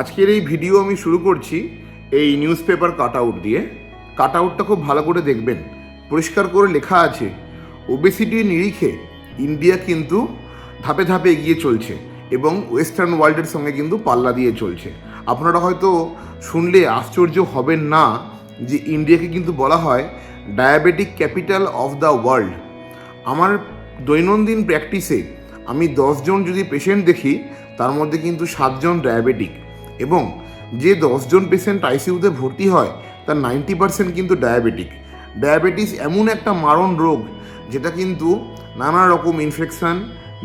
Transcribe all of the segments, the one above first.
আজকের এই ভিডিও আমি শুরু করছি এই নিউজ পেপার কাট আউট দিয়ে। কাট আউটটা খুব ভালো করে দেখবেন। পরিষ্কার করে লেখা আছে ওবেসিটির নিরিখে ইন্ডিয়া কিন্তু ধাপে ধাপে এগিয়ে চলছে এবং ওয়েস্টার্ন ওয়ার্ল্ডের সঙ্গে কিন্তু পাল্লা দিয়ে চলছে। আপনারা হয়তো শুনলে আশ্চর্য হবেন না যে ইন্ডিয়াকে কিন্তু বলা হয় diabetic capital of the world আমার দৈনন্দিন প্র্যাকটিসে আমি দশজন যদি পেশেন্ট দেখি, তার মধ্যে কিন্তু সাতজন ডায়াবেটিক এবং যে দশজন পেশেন্ট আইসিইউতে ভর্তি হয়, তার নাইনটি পার্সেন্ট কিন্তু ডায়াবেটিক ডায়াবেটিস এমন একটা মারণ রোগ, যেটা কিন্তু নানা রকম infection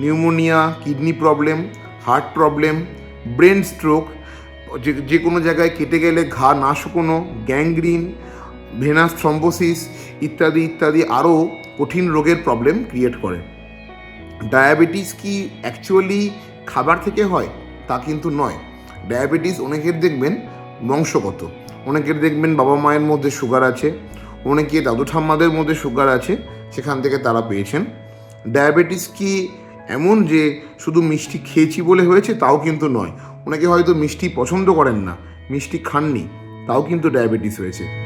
pneumonia kidney problem heart problem brain stroke যে যে কোনো জায়গায় কেটে গেলে ঘা না শুকোনো গ্যাংগ্রিন ভেনাস থ্রম্বোসিস ইত্যাদি ইত্যাদি আরও কঠিন রোগের প্রবলেম ক্রিয়েট করে। ডায়াবেটিস কি অ্যাকচুয়ালি খাবার থেকে হয়? তা কিন্তু নয়। ডায়াবেটিস, অনেকের দেখবেন বংশগত। অনেকের দেখবেন বাবা মায়ের মধ্যে সুগার আছে, অনেকে দাদু ঠাম্মাদের মধ্যে সুগার আছে, সেখান থেকে তারা পেয়েছেন। ডায়াবেটিস কি এমন যে শুধু মিষ্টি খেয়েছি বলে হয়েছে, তাও কিন্তু নয়। অনেকে হয়তো মিষ্টি পছন্দ করেন না, মিষ্টি খাননি, তাও কিন্তু ডায়াবেটিস হয়েছে।